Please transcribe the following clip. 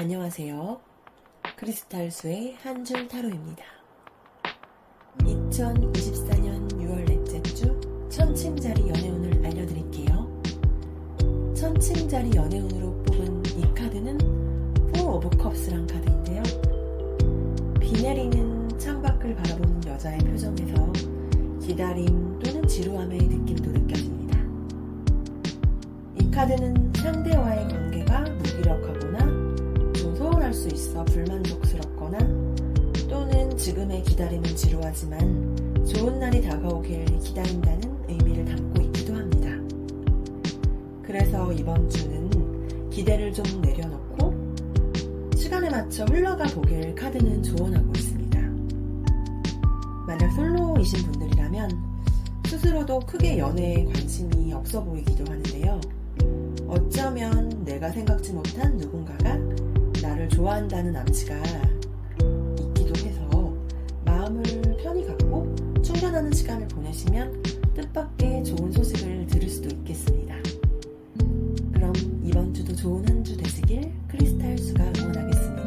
안녕하세요. 크리스탈수의 한줄 타로입니다. 2024년 6월 넷째 주 천칭자리 연애운을 알려드릴게요. 천칭자리 연애운으로 뽑은 이 카드는 Four of Cups란 카드인데요. 비 내리는 창밖을 바라보는 여자의 표정에서 기다림 또는 지루함의 느낌도 느껴집니다. 이 카드는 상대와의 관계가 수 있어 불만족스럽거나 또는 지금의 기다림은 지루하지만 좋은 날이 다가오길 기다린다는 의미를 담고 있기도 합니다. 그래서 이번 주는 기대를 좀 내려놓고 시간에 맞춰 흘러가 보길 카드는 조언하고 있습니다. 만약 솔로이신 분들이라면 스스로도 크게 연애에 관심이 없어 보이기도 하는데요. 어쩌면 내가 생각지 못한 누군가가 나를 좋아한다는 암시가 있기도 해서 마음을 편히 갖고 충전하는 시간을 보내시면 뜻밖의 좋은 소식을 들을 수도 있겠습니다. 그럼 이번 주도 좋은 한 주 되시길 크리스탈 수가 응원하겠습니다.